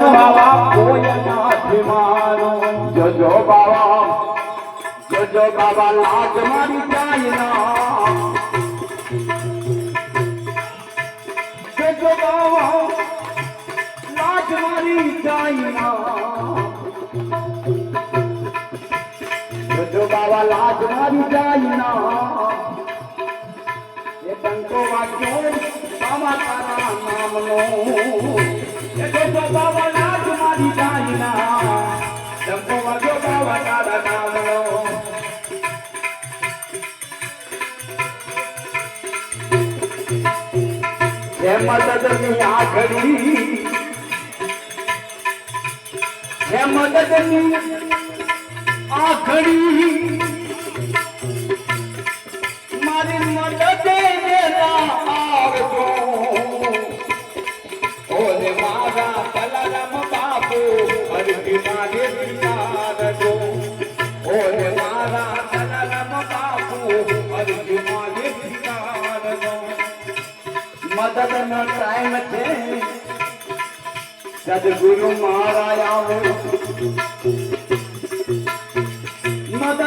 બાવા કોઈ નથી મારો જોજો બાવા જોજો બાબા લાજ મારી જાય ના જોજો બાવા લાજ મારી હે મદદની આખરી હે મદદની આખરી મારી મદદ આવજો. ઓલે મારા કલારામ બાપુ હરકી મારે મદદનો ટાઈમ છે. સદગુરુ મારા આવો.